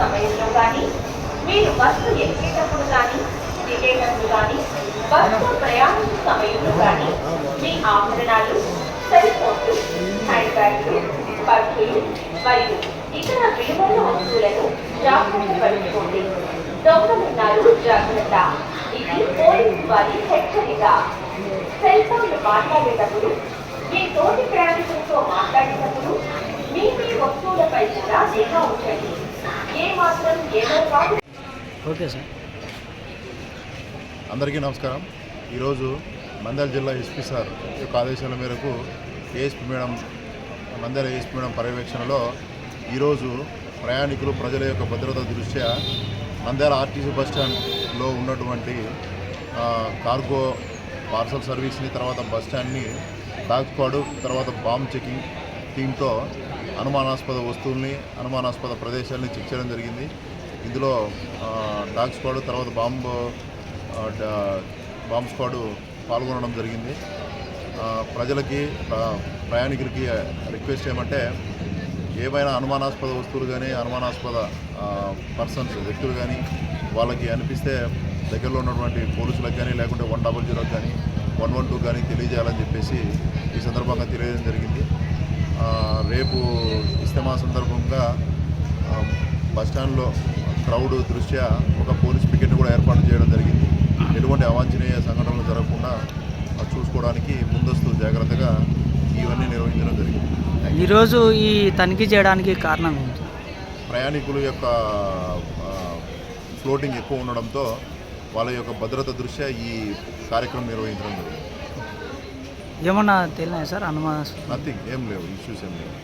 సమయంలో కానీ మీరు బస్సు ఎక్కేటప్పుడు కానీ దిగేటప్పుడు కానీ బస్సు ప్రయాణించే సమయంలో కానీ మీ ఆభరణాలు పర్సులు మరియు ఇతర విలువైన వస్తువులను జాగ్రత్త పరుచుకోండి దొంగలున్నారు జాగ్రత్త ఇది పోలీసు వారి హెచ్చరిక సెల్ ఫోన్లు మాట్లాడేటప్పుడు మీ తోటి ప్రయాణికులతో మాట్లాడేటప్పుడు మీ మీ వస్తువులపై కూడా నిఘా ఉంచండి ఏ మాత్రం ఏదో కాదు ఓకే సార్. అందరికీ నమస్కారం. ఈరోజు మందల జిల్లా ఎస్పీ సార్ యొక్క ఆదేశాల మేరకు ఏఎస్పీ మేడం మందల ఏఎస్పీ మేడం పర్యవేక్షణలో ఈరోజు ప్రయాణికులు ప్రజల యొక్క భద్రత దృష్ట్యా మందల ఆర్టీసీ బస్ స్టాండ్లో ఉన్నటువంటి కార్గో పార్సల్ సర్వీస్ని తర్వాత బస్ స్టాండ్ని డాగ్ స్క్వాడ్ తర్వాత బాంబ్ చెకింగ్ టీంతో అనుమానాస్పద వస్తువుల్ని అనుమానాస్పద ప్రదేశాలని చెక్ చేయడం జరిగింది. ఇందులో డాగ్ స్క్వాడ్ తర్వాత బాంబు డా- బాంబ్ స్క్వాడ్ పాల్గొనడం జరిగింది. ప్రజలకి ప్రయాణికులకి రిక్వెస్ట్ ఏమంటే ఏమైనా అనుమానాస్పద వస్తువులు కానీ అనుమానాస్పద పర్సన్స్ వ్యక్తులు కానీ వాళ్ళకి అనిపిస్తే దగ్గరలో ఉన్నటువంటి పోలీసులకు కానీ లేకుంటే వన్ డబల్ జీరోకి కానీ వన్ వన్ టూ కానీ తెలియజేయాలని చెప్పేసి ఈ సందర్భంగా తెలియజేయడం జరిగింది. రేపు ఇస్తమా సందర్భంగా బస్టాండ్లో బస్ స్టాండ్లో క్రౌడ్ దృష్ట్యా ఒక పోలీస్ పికెట్ కూడా ఏర్పాటు చేయడం జరిగింది. ఎటువంటి అవాంఛనీయ సంఘటనలు జరగకుండా చూసుకోవడానికి ముందస్తు జాగ్రత్తగా ఇవన్నీ నిర్వహించడం జరిగింది. ఈరోజు ఈ తనిఖీ చేయడానికి కారణం ఏంటి? ప్రయాణికుల యొక్క ఫ్లోటింగ్ ఎక్కువ ఉండడంతో వాళ్ళ యొక్క భద్రత దృష్ట్యా ఈ కార్యక్రమం నిర్వహించడం జరిగింది. ఏమన్నా తెలియదా సార్? అనుమానాస్పద నథింగ్ ఏం లేవు. ఇష్యూస్ ఏం లేవు.